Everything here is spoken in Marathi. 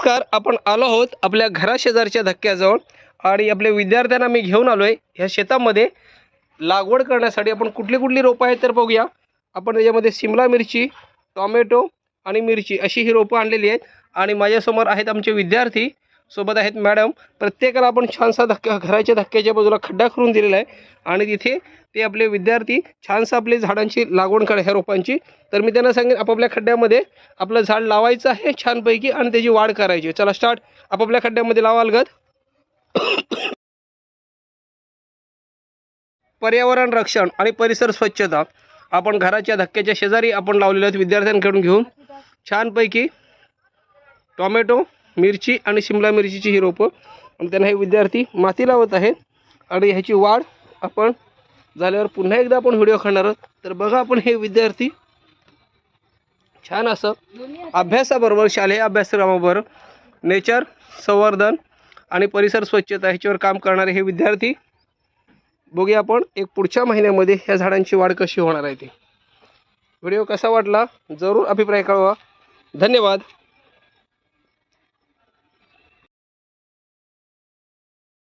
नमस्कार आपण आलो आहोत आपल्या घराशेजारच्या धक्क्याजवळ आणि आपल्या विद्यार्थ्यांना मी घेऊन आलो आहे ह्या शेतामध्ये लागवड करण्यासाठी आपण कुठली कुठली रोपं आहेत तर बघूया. आपण याच्यामध्ये सिमला मिरची टॉमॅटो आणि मिरची अशी ही रोपं आणलेली आहेत. आणि माझ्यासमोर आहेत आमचे विद्यार्थी. सोबत आहेत मॅडम. प्रत्येकाला आपण छानसा धक्का घराच्या धक्क्याच्या बाजूला खड्डा करून दिलेला आहे. आणि तिथे ते आपले विद्यार्थी छानसा आपले झाडांची लागवण करा ह्या रोपांची. तर मी त्यांना सांगेन आपापल्या खड्ड्यामध्ये आपलं झाड लावायचं आहे छानपैकी आणि त्याची वाढ करायची आहे. चला स्टार्ट आपापल्या खड्ड्यामध्ये लावाल अलगद पर्यावरण रक्षण आणि परिसर स्वच्छता. आपण घराच्या धक्क्याच्या शेजारी आपण लावलेले आहेत विद्यार्थ्यांकडून घेऊन. छानपैकी टॉमॅटो मिरची आणि शिमला मिरचीची ही रोपं. आणि त्यांना हे विद्यार्थी माती लावत आहेत. आणि ह्याची वाढ आपण झाल्यावर पुन्हा एकदा आपण व्हिडिओ खाणार आहोत. तर बघा आपण हे विद्यार्थी छान असं अभ्यासाबरोबर शालेय अभ्यासक्रमाबरोबर नेचर संवर्धन आणि परिसर स्वच्छता ह्याच्यावर काम करणारे हे विद्यार्थी बघूया आपण एक पुढच्या महिन्यामध्ये ह्या झाडांची वाढ कशी होणार आहे ती. व्हिडिओ कसा वाटला? जरूर अभिप्राय कळवा. धन्यवाद.